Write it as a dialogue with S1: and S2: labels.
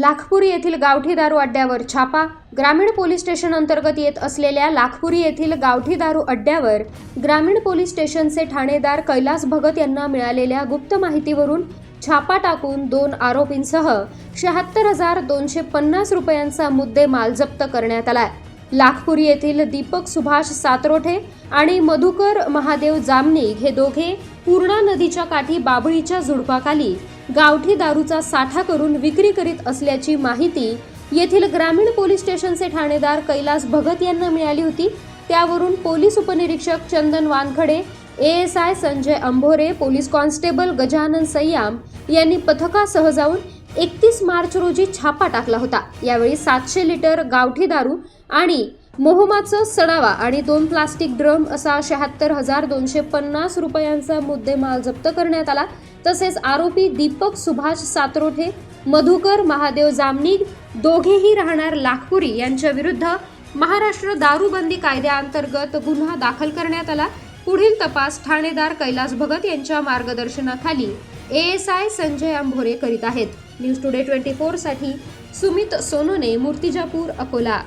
S1: लाखपुरी येथील गावठी दारू अड्ड्यावर छापा. ग्रामीण पोलीस स्टेशन अंतर्गत येत असलेल्या लाखपुरी येथील गावठी दारू अड्ड्यावर ग्रामीण पोलीस स्टेशनचे ठाणेदार कैलास भगत यांना मिळालेल्या गुप्त माहितीवरून छापा टाकून दोन आरोपींसह शहात्तर हजार दोनशे पन्नास रुपयांचा मुद्देमाल जप्त करण्यात आलाय. लाखपुरी येथील दीपक सुभाष सातरोठे आणि मधुकर महादेव जामनिक हे दोघे पूर्णा नदीच्या काठी बाबळीच्या झुडपाखाली गावठी दारूचा साठा करून विक्री करीत असल्याची माहिती येथील ग्रामीण पोलीस स्टेशनचे ठाणेदार कैलास भगत यांना मिळाली होती. त्यावरून पोलीस उपनिरीक्षक Chandan Wankhade A S I Sanjay Ambhore police constable Gajanan Sayyam यांनी पथकासह जाऊन एकतीस मार्च रोजी छापा टाकला होता. यावेळी सातशे लिटर गावठी दारू आणि मोहमाचं सडावा आणि दोन प्लास्टिक ड्रम असा शहात्तर हजार दोनशे पन्नास रुपयांचा मुद्देमाल जप्त करण्यात आला. तसेच आरोपी दीपक सुभाष सातरोठे मधुकर महादेव जामनिक दोघेही राहणार लाखपुरी यांच्या विरुद्ध महाराष्ट्र दारूबंदी कायद्याअंतर्गत गुन्हा दाखल करण्यात आला. पुढील तपास ठाणेदार कैलास भगत यांच्या मार्गदर्शनाखाली एस आय संजय आंभोरे करीत आहेत. न्यूज टुडे ट्वेंटी साठी सुमित सोनोने मूर्तिजापूर अकोला.